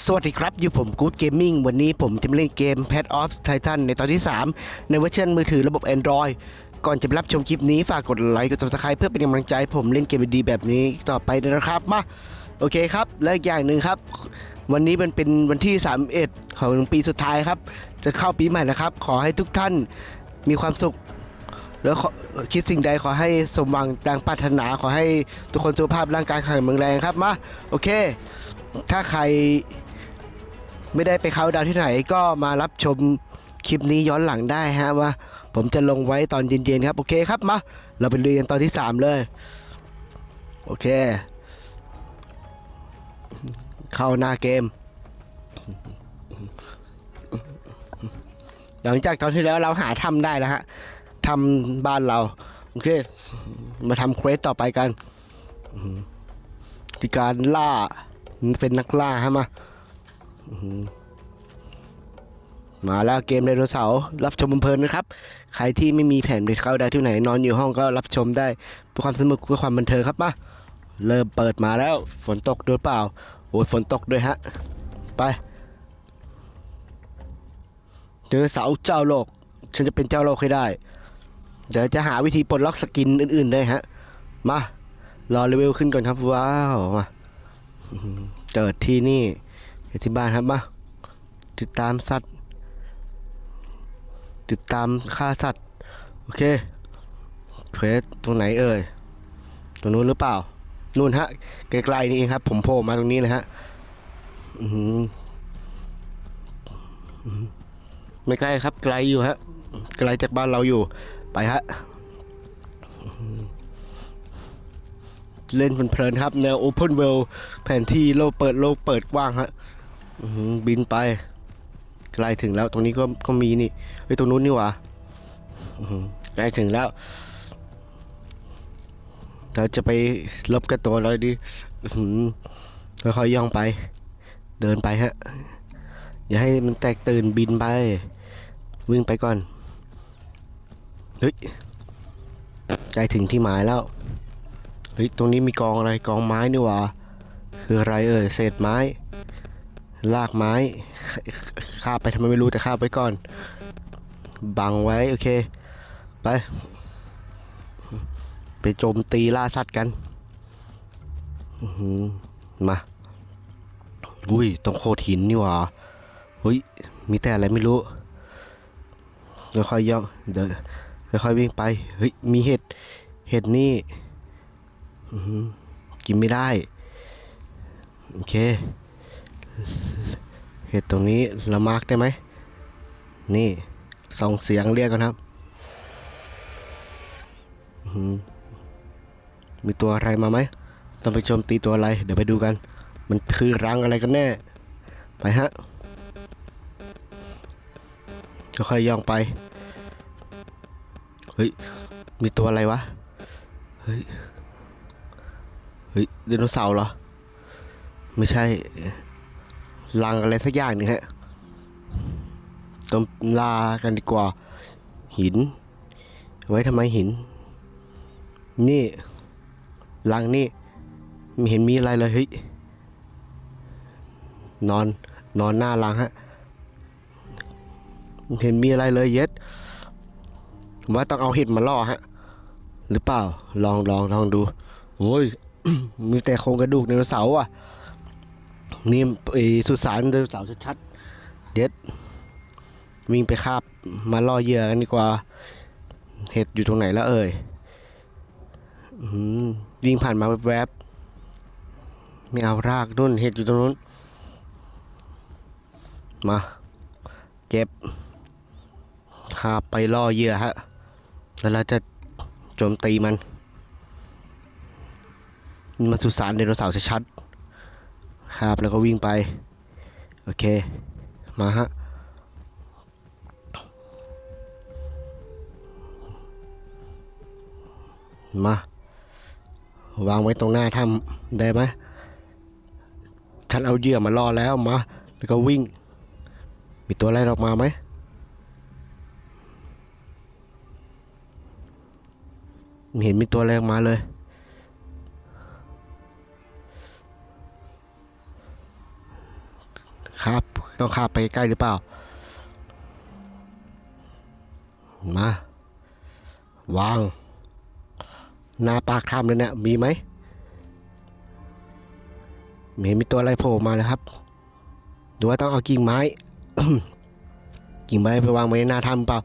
สวัสดีครับอยู่ผมกู๊ดเกมมิ่งวันนี้ผมจะมาเล่นเกม Pad of Titan ในตอนที่ 3 ในเวอร์ชันมือถือระบบ Android ก่อนจะรับชมคลิปนี้ฝากกดไลค์กด subscribe เพื่อเป็นกำลังใจผมเล่นเกมดีแบบนี้ต่อไปนะครับมาโอเคครับ และอีกอย่างหนึ่งครับ วันนี้มันเป็นวันที่ 31 ของปีสุดท้ายครับ จะเข้าปีใหม่แล้วครับ ขอให้ทุกท่านมีความสุข แล้วคิดสิ่งใดขอให้สมหวังดังปรารถนาขอให้ทุกคนสุขภาพร่างกายแข็งแรงครับมาโอเค ถ้าใคร ไม่ได้ไปเขาดาวที่ไหนก็มารับชมคลิปนี้ย้อนหลังได้ฮะว่า ผมจะลงไว้ตอนเย็นๆครับ โอเคครับมาเราไปเรียนตอนที่ 3 เลย โอเค เข้าหน้าเกม หลังจากตอนที่แล้วเราหาทำได้แล้วฮะทำบ้านเรา โอเค มาทำเควสต่อไปกันอืมที่การล่าเป็นนักล่าฮะมา มาแล้วเกมไดโนเสาร์รับชมเพลินนะครับ ใครที่ไม่มีแผนไปเข้าได้ที่ไหน นอนอยู่ห้องก็รับชมได้เพื่อความสนุกเพื่อความบันเทิงครับมาเริ่มเปิดมาแล้วฝนตกด้วยเปล่า โอ้ยฝนตกด้วยฮะ ไปเจอเสาร์เจ้าโลก ฉันจะเป็นเจ้าโลกให้ได้เดี๋ยวจะหาวิธีปลดล็อกสกินอื่นๆได้ฮะ มารอเลเวลขึ้นก่อนครับว้าวมาอื้อหือเกิดที่นี่ เกิดที่บ้านครับมาติดตามสัตว์ ติดตามฆ่าสัตว์ โอเคเควสตรงไหนเอ่ยตรงนู้นหรือเปล่า นู่นฮะไกลๆนี่เองครับ ผมโผล่มาตรงนี้เลยฮะอื้อหืออื้อหือไม่ไกลครับ ไกลอยู่ฮะ ไกลจากบ้านเราอยู่ ไปฮะเล่นเพลินๆครับแนว Open World แผนที่โลกเปิดโลกเปิดกว้างฮะ บินไปใกล้ถึงแล้ว ตรงนี้ก็ก็มีนี่เฮ้ยตรงนู้นนี่หว่าใกล้ถึงแล้ว เราจะไปลบกับตัวเราดิค่อยๆย่องไป เดินไปฮะ อย่าให้มันแตกตื่นบินไป วิ่งไปก่อนเฮ้ยใกล้ถึงที่หมายแล้วเฮ้ยตรงนี้มีกองอะไรกองไม้นี่หว่า คืออะไรเอ่ยเศษไม้ ลากไม้ข้าไปทำไมไม่รู้แต่ข้าไปก่อน บังไว้โอเค ไป ไปโจมตีล่าสัตว์กันมาอุ้ยตรงโคดหินนี่หว่าเฮ้ยมีแต่อะไรไม่รู้ค่อยๆย่องเดี๋ยวค่อยวิ่งไปเฮ้ยมีเห็ดเห็ดนี่อื้อหือกินไม่ได้ โอเค เห็ดตรงนี้ละมาร์กได้ไหม นี่ส่งเสียงเรียกกันครับ มีตัวอะไรมาไหม ต้องไปโจมตีตัวอะไร เดี๋ยวไปดูกัน มันคือรังอะไรกันแน่ ไปฮะค่อยย่องไป เฮ้ย มีตัวอะไรวะ เฮ้ย เฮ้ยไดโนเสาร์เหรอ ไม่ใช่ ลังอะไรสักอย่างหนึงฮะต้องลากันดีกว่า หิน ไว้ทำไมหิน นี่ลังนี่ไม่เห็นมีอะไรเลยเฮ้ยนอนนอนหน้าลังฮะเห็นมีอะไรเลยเย็ดว่าต้องเอาเห็ดมาล่อฮะ หรือเปล่าลองลองลองดูโอ้ยมีแต่โครงกระดูกไดโนเสาร์อะ นี่ไอสุสานไดโนเสาร์ชัดๆเด็ดวิ่งไปคาบมาล่อเหยื่อกันดีกว่า เห็ดอยู่ตรงไหนแล้วเอ่ยวิ่งผ่านมาแวบๆไม่เอารากนุ่นเห็ดอยู่ตรงนู้น มาเก็บคาบไปล่อเหยื่อฮะ แล้วเราจะโจมตีมัน มาสุสานไดโนเสาร์ชัด ๆครับแล้วก็วิ่งไป โอเค มาฮะ มาวางไว้ตรงหน้าถ้ำได้ไหมฉันเอาเหยื่อมาล่อแล้วมา แล้วก็วิ่ง มีตัวอะไรออกมาไหมไม่เห็นมีตัวอะไรออกมาเลย ครับต้องข้าไปใกล้หรือเปล่า มาวางหน้าปากถ้ำเลยเนี่ยมีไหมม่เห็นมีตัวอะไรโผล่มาเลยครับหรือว่าต้องเอากิ่งไม้ กิ่งไม้ไปวางไว้ในหน้าถ้ำเปล่า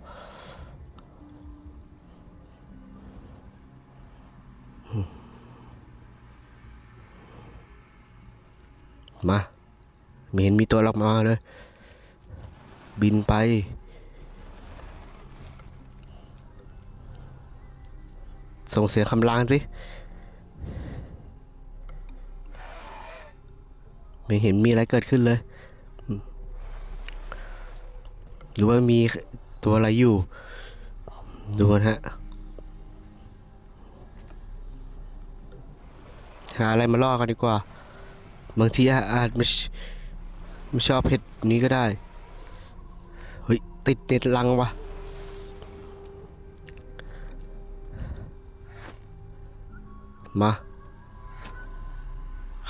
มา ไม่เห็นมีตัวล็อกมาเลย บินไป ส่งเสียงคำรามสิ ไม่เห็นมีอะไรเกิดขึ้นเลย หรือว่ามีตัวอะไรอยู่ ดูนะฮะหาอะไรมาล่อกันดีกว่า บางทีอาจไม่ ไม่ชอบเห็ดนี้ก็ได้ เฮ้ย ติดเน็ตลังวะมา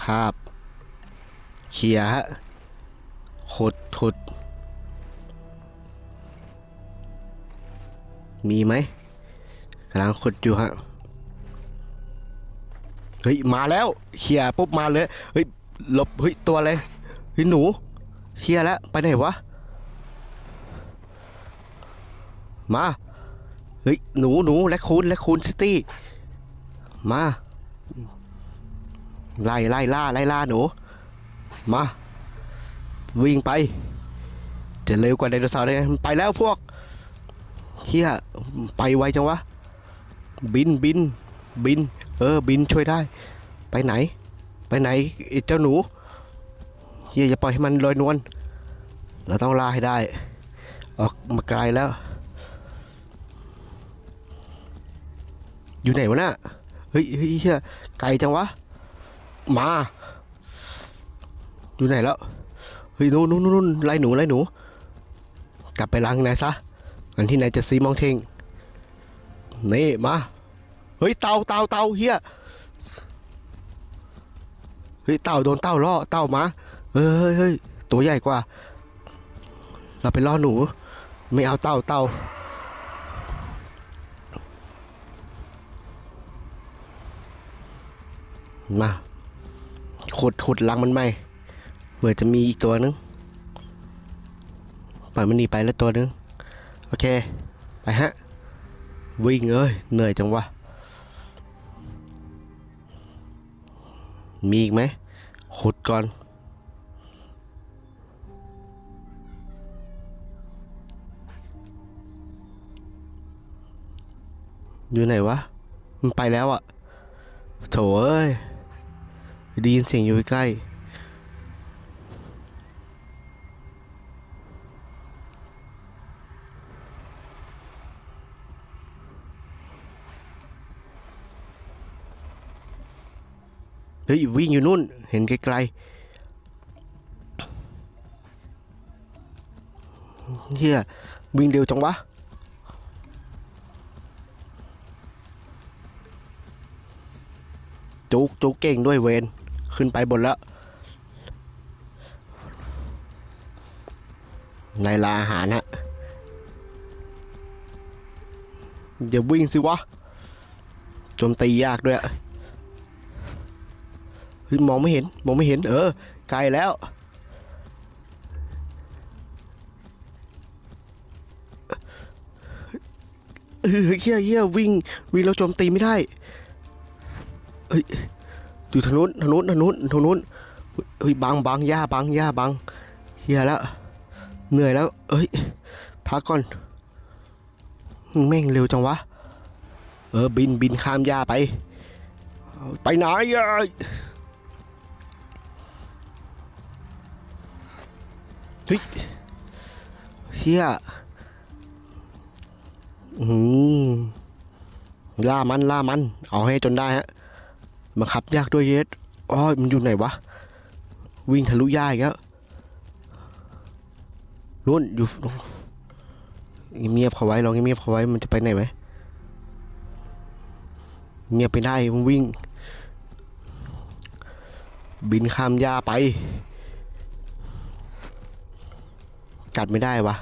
คาบเขียฮะขดขุดมีไหมกำลังขดอยู่ฮะเฮ้ย มาแล้วเขียปุ๊บมาเลย เฮ้ยหลบเฮ้ย ตัวอะไรเฮ้ยหนู เขี่ยแล้วไปไหนวะ มา เฮ้ย หนูหนูและคูนและคูนซิตี้ มา ไล่ไล่ล่าไล่ล่าหนู มา วิ่งไป จะเร็วกว่าไดโนเสาร์ได้ไปแล้วพวกเฮียไปไวจังวะ บินบินบิน เออ บินช่วยได้ ไปไหน ไปไหนไอ้เจ้าหนู เฮียอย่าปล่อยให้มันลอยนวลเราต้องล่าให้ได้ ออกมาไกลแล้ว อยู่ไหนวะน่ะเฮ้ยเฮ้ยเฮียไกลจังวะมา อยู่ไหนแล้วเฮ้ยนู่นนู่นนู่นไล่หนูไล่หนู กลับไปล้างไหนซะอันที่ไหนจะซีมองเทงนี่มาเฮ้ยเต่าเต่าเต่าเฮียเฮ้ยเต่าโดนเต่าล่อเต่ามา ฮ้ยเฮ้ยเฮ้ยตัวใหญ่กว่า เราไปล่อหนู ไม่เอาเต่าเต่ามาขุดขุดลังมันไหมเผื่อจะมีอีกตัวนึงปล่อยมันหนีไปแล้วตัวนึง โอเค ไปฮะ วิ่งเอ้ย เหนื่อยจังวะ มีอีกไหมขุดก่อน อยู่ไหนวะ มันไปแล้วอะโถเอ้ยได้ยินเสียงอยู่ใกล้เฮ้ยวิ่งอยู่นู่น เห็นไกลๆเฮียวิ่งเร็วจังวะ จุกจุกเก่งด้วยเวนขึ้นไปบนแล้วในลาอาหารฮะอย่าวิ่งสิวะโจมตียากด้วยเฮ้ยมองไม่เห็นมองไม่เห็น เออไกลแล้วเออเฮี้ยเฮี้ยวิ่งวิ่งแล้วโจมตีไม่ได้ เฮ้ยอยู่ทางนู้นทางนู้นทางนู้นทางนู้นเฮ้ยบังบังหญ้าบังหญ้าบังเฮียแล้วเหนื่อยแล้วเอ้ยพักก่อนแม่งเร็วจังวะ เออบินบินข้ามหญ้าไป ไปไหนอะเฮ้ยเฮียอืมล่ามันล่ามัน เอาให้จนได้ฮะ มาขับยากด้วยเยสอ๋อมันอยู่ไหนวะ วิ่งทะลุย่าอีกแล้วนู่นอยู่เงียบเขาไว้ลองเงียบเขาไว้มันจะไปไหนไหมเงียบไปได้มันวิ่ง บินข้ามหญ้าไป กัดไม่ได้วะ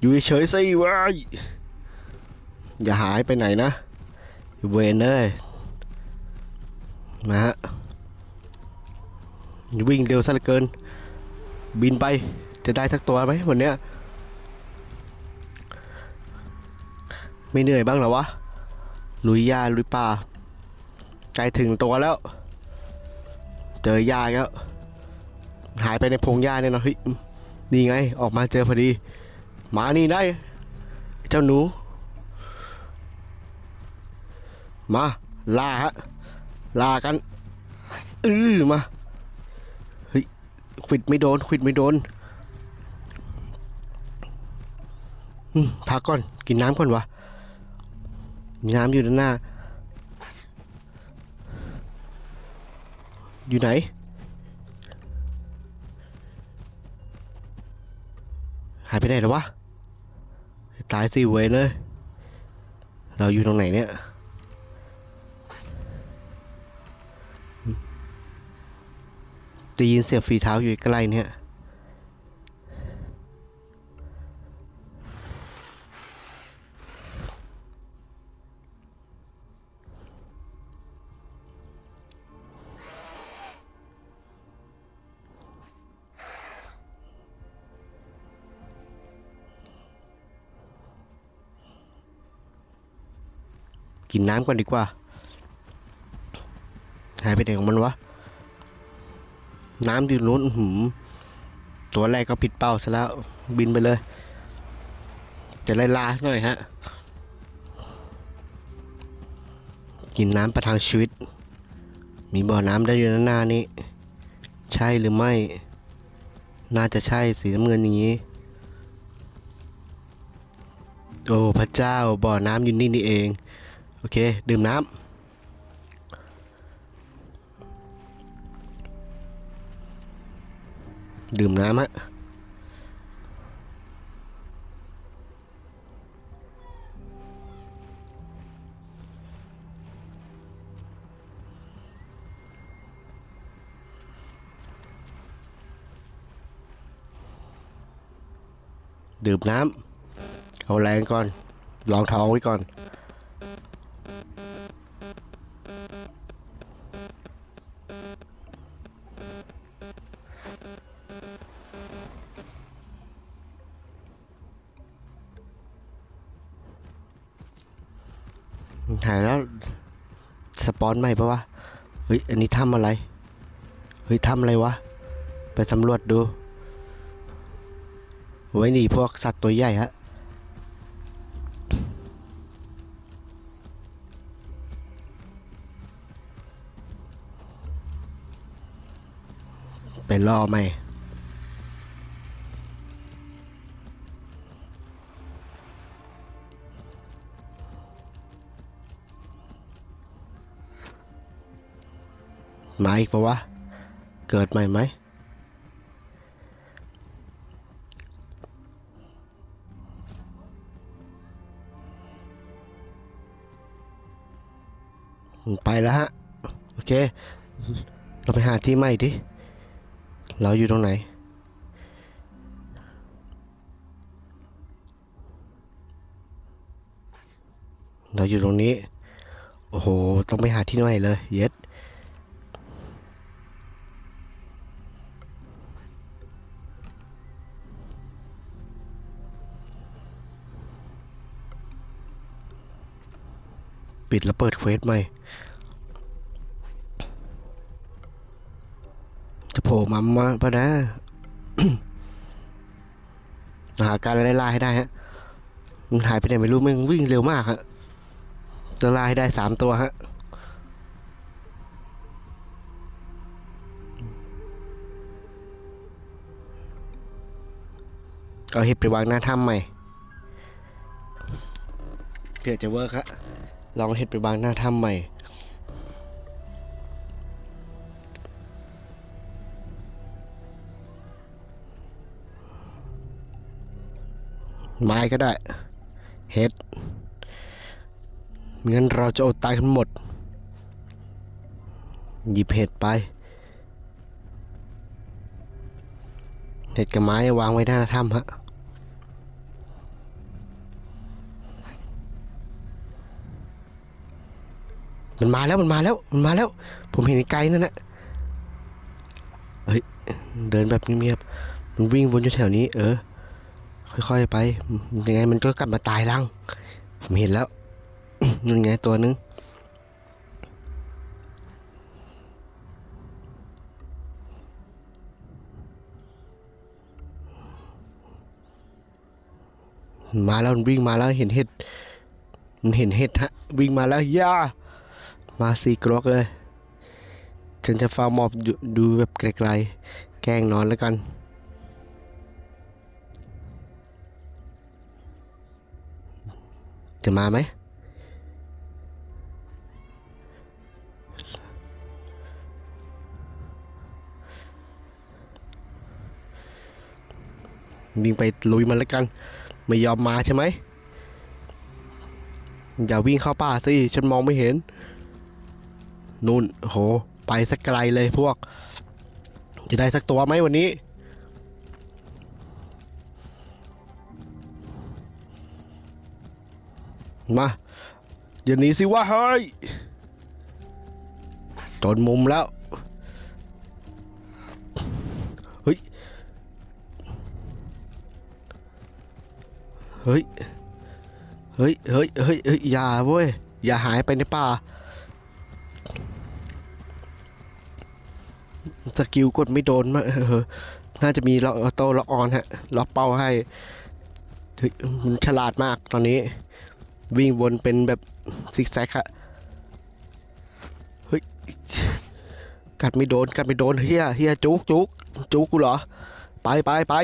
อยู่เฉยๆสิว้ยอย่าหายไปไหนนะ อยู่เวนเลยนะฮะวิ่งเร็วซะเหลือเกิน บินไปจะได้สักตัวไหมวันเนี้ยไม่เหนื่อยบ้างหรอวะ ลุยหญ้าลุยป่าใกล้ถึงตัวแล้ว เจอหญ้ากแล้ว หายไปในพงหญ้าเนี่ยเนาะเฮ้ยนี่ไง ออกมาเจอพอดี มานี่ได้ เจ้าหนู มาล่าฮะล่ากันอือมาเฮ้ยควิดไม่โดนควิดไม่โดนพักก่อนกินน้ำก่อนวะมีน้ำอยู่ด้านหน้า อยู่ไหน หายไปไหนแล้ววะ ตายสิเวยเลย เราอยู่ตรงไหนเนี่ย ได้ยินเสียงฝีเท้าอยู่ใกล้เนี่ยกินน้ำก่อนดีกว่า หายไปไหนของมันวะ น้ำอยู่นู้นหืมตัวแรกก็ผิดเป้าซะแล้วบินไปเลย จะไล่ลาหน่อยฮะ กินน้ำประทังชีวิต มีบ่อน้ำได้อยู่ด้านหน้านี้ ใช่หรือไม่ น่าจะใช่สีน้ำเงินอย่างนี้ โอ้พระเจ้าบ่อน้ำอยู่นี่นี่เอง โอเค ดื่มน้ำ ดื่มน้ำฮะดื่มน้ำเอาแรงก่อน ลองท้องไว้ก่อน อนใหม่ปะวะ เฮ้ย อันนี้ทำอะไร เฮ้ยทำอะไรวะ ไปสำรวจดู ไว้หนีพวกสัตว์ตัวใหญ่ฮะไปล่อไหม มาอีกปะวะ เกิดใหม่ไหม ไปแล้วฮะ โอเค เราไปหาที่ใหม่ดิ เราอยู่ตรงไหนเราอยู่ตรงนี้ โอ้โห ต้องไปหาที่ใหม่เลย เย็ด ปิดแล้วเปิดเควสใหม่ จะโผล่มามาปะนะหาการไล่ล่าให้ได้ฮะ มันหายไปไหนไม่รู้มันวิ่งเร็วมากฮะจะล่าให้ได้สามตัวฮะเอาเห็ดไปวางหน้าถ้ำใหม่เผื่อจะเวิร์กฮะ ลองเห็ดไปวางหน้าถ้ำใหม่ไม้ก็ได้เห็ดงั้นเราจะอดตายกันหมด หยิบเห็ดไป เห็ดกับไม้วางไว้หน้าถ้ำฮะ มันมาแล้วมันมาแล้วมันมาแล้ว ผมเห็นไกลนั่นแหละเฮ้ยเดินแบบเงียบๆมันวิ่งวนอยู่แถวนี้ เออ ค่อยๆไปยังไงมันก็กลับมาตายรังผมเห็นแล้วนั่นไงตัวนึงมาแล้วมันวิ่งมาแล้วเห็นเห็ดมันเห็นเห็ดฮะ วิ่งมาแล้วย่า มาสี่กรอกเลย ฉันจะฟ้ามอบดูดูแบบไกลๆ แกล้งนอนแล้วกัน จะมาไหม วิ่งไปลุยมันแล้วกัน ไม่ยอมมาใช่ไหม อย่าวิ่งเข้าป่าสิ ฉันมองไม่เห็น นู่นโห ไปสักไกลเลยพวก จะได้สักตัวไหมวันนี้ มาอย่าหนีสิว่าเฮ้ยจนมุมแล้ว เฮ้ย เฮ้ย เฮ้ย เฮ้ย เฮ้ย อย่าเว้ย อย่าหายไปในป่า สกิลกดไม่โดนมากเออน่าจะมีล็อกออโต้ล็อกออนฮะล็อกเป้าให้มันฉลาดมากตอนนี้ วิ่งวนเป็นแบบซิกแซกฮะเฮ้ยกัดไม่โดนกัดไม่โดนเฮียเฮียจุกจุกจุกกูเหรอ ไปไปไป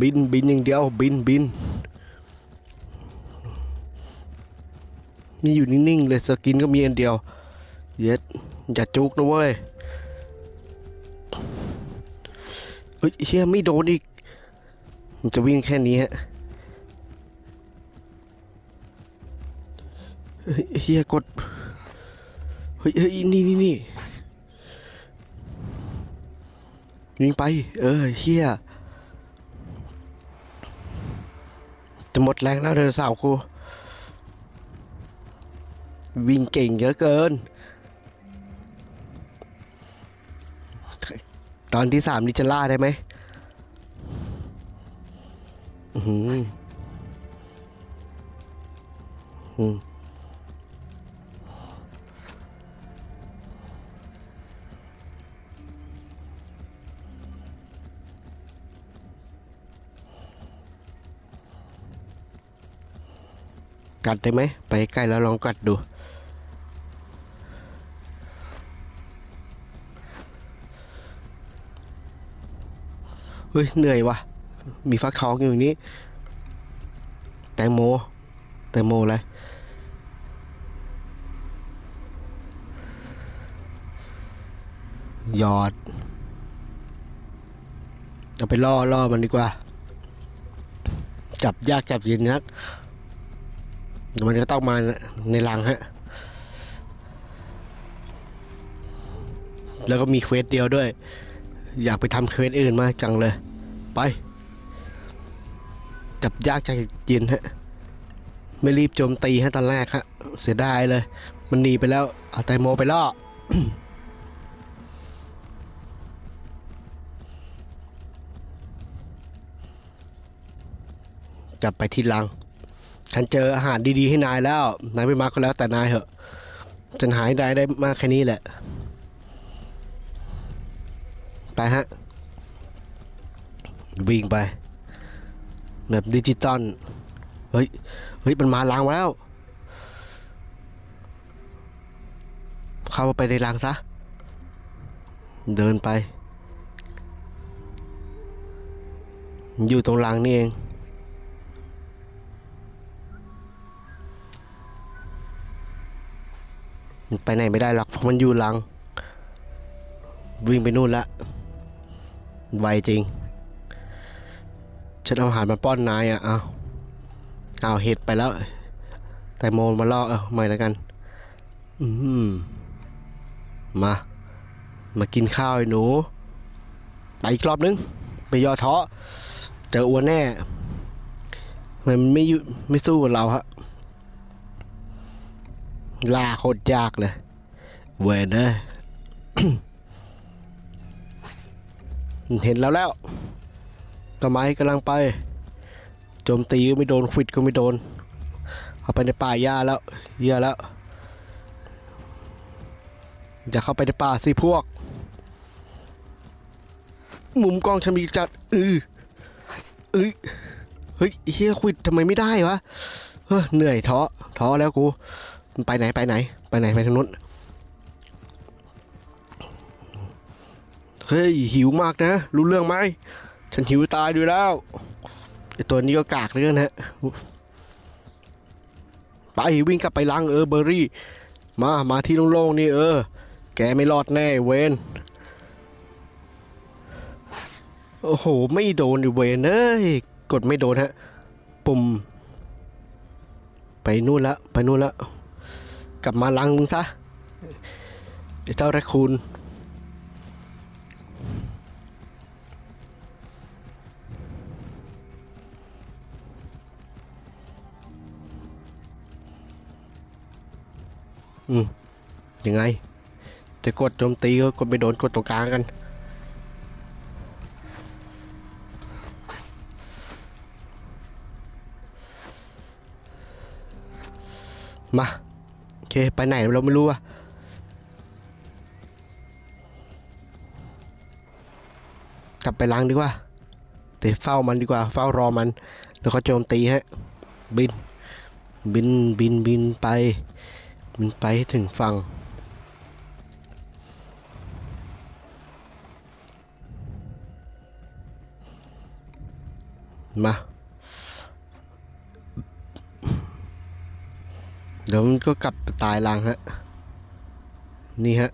บินบินอย่างเดียวบินบินมีอยู่นิ่งๆเลยสกินก็มีอันเดียว เย็ดอย่าจุกนะเว้ย เฮ้ยเชี่ยไม่โดนอีกมันจะวิ่งแค่นี้ฮะเฮ้ยเฮียกด เฮ้ยเฮ้ยนี่นี่นี่วิ่งไป เออเฮียจะหมดแรงแล้วเดินสาวครูวิ่งเก่งเยอะเกิน ตอนที่สามนี่จะล่าได้ไหมอือหืออืมกัดได้ไหม ไปใกล้แล้วลองกัดดู เฮ้ยเหนื่อยวะมีฟักทองอยู่นี้ แตงโม แตงโมอะไรหยอดเอาไปล่อล่อมันดีกว่า จับยากจับเย็นนักมันก็ต้องมาในรังฮะ แล้วก็มีเควสเดียวด้วย อยากไปทำเควสอื่นมากจังเลย ไป จับยากใจเย็นฮะ ไม่รีบโจมตีฮะตอนแรกฮะ เสียดายเลย มันหนีไปแล้วเอาแตโมไปล่อจับไปที่ลัง ฉันเจออาหารดีๆให้นายแล้ว นายไม่มาก็แล้วแต่นายเหอะ ฉันหายได้ได้มากแค่นี้แหละ ไปฮะ วิ่งไปแบบดิจิตอลเฮ้ย เฮ้ย มันมาล้างแล้ว เข้าไปในรางซะ เดินไป อยู่ตรงรางนี่เองไปไหนไม่ได้หรอกเพราะมันอยู่หลัง วิ่งไปนู่นละ ไวจริง ฉันเอาอาหารมาป้อนนายอะ เอาเอาเห็ดไปแล้ว แต่โมมาล่อเออใหม่แล้วกัน อืม มา มากินข้าวไอ้หนู ไปอีกรอบนึง ไปย่อท้อเจออ้วนแน่ มันไม่ยุไม่สู้กับเราฮะล่าโคตรยากเลยเวนเนอ เห็นแล้วแล้วต้นไม้กำลังไปโจมตีก็ไม่โดนควิดก็ไม่โดนเข้าไปในป่าหญ้าแล้วเหี้ยอะแล้วจะเข้าไปในป่าสิพวก มุมกล้องฉันมีจัดอือเอ้ยเฮ้ยเฮียควิดทำไมไม่ได้วะเฮ้ยเหนื่อยท้อท้อแล้วกู ไปไหนไปไหน ไปไหนไปทางนู้น เฮ้ยหิวมากนะ รู้เรื่องไหมฉันหิวตายด้วยแล้วไอตัวนี้ก็กากเหลยนะฮะไปวิ่งกลับไปล้างเออเบอร์รี่ มามาที่โล่งๆนี่เออ แกไม่รอดแน่เวนโอ้โห ไม่โดนอยู่เวนเอ้ยกดไม่โดนฮะ ปุ่ม ไปนู่นละ ไปนู่นละ กลับมาลังมึงซะไอเจ้าแรคคูน อืมยังไง จะกดโจมตีก็กดไม่โดนกดตรงกลางกัน มาโอเค ไปไหนเราไม่รู้อะกลับไปล้างดีกว่าแต่เฝ้ามันดีกว่า เฝ้ารอมัน แล้วก็โจมตีฮะ บิน บิน บิน บินไป มันไปถึงฝั่ง มา เดี๋ยวมันก็กลับตายลังฮะ นี่ฮะ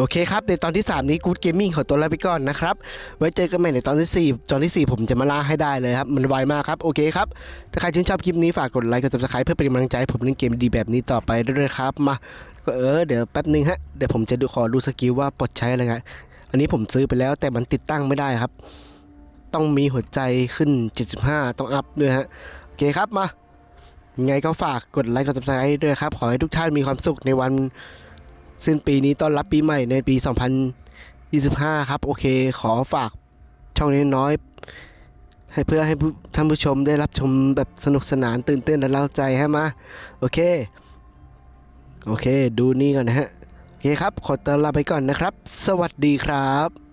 โอเคครับ ในตอนที่ 3 นี้กูดเกมมิ่งขอตัวลาไปก่อนนะครับ ไว้เจอกันใหม่ในตอนที่ 4 ตอนที่ 4 ผมจะมาล่าให้ได้เลยครับ มันไวมากครับ โอเคครับ ถ้าใครชื่นชอบคลิปนี้ฝากกดไลค์กด subscribe เพื่อเป็นกำลังใจให้ผมเล่นเกมดีแบบนี้ต่อไปด้วยครับ มาก็เออเดี๋ยวแป๊บนึงฮะ เดี๋ยวผมจะดูขอดูสกิลว่าปลดใช้อะไรไงอันนี้ผมซื้อไปแล้วแต่มันติดตั้งไม่ได้ครับ ต้องมีหัวใจขึ้น 75 ต้องอัพด้วยฮะ โอเคครับมา ไงก็ฝากกดไลค์กด subscribe ด้วยครับ ขอให้ทุกท่านมีความสุขในวัน สิ้นปีนี้ต้อนรับปีใหม่ในปี 2025 ครับ โอเค ขอฝากช่องนี้น้อยๆให้เพื่อให้ท่านผู้ชมได้รับชมแบบสนุกสนานตื่นเต้นและเล่าใจให้มาโอเค โอเค ดูนี่ก่อนนะฮะ โอเคครับ ขอตัวลาไปก่อนนะครับ สวัสดีครับ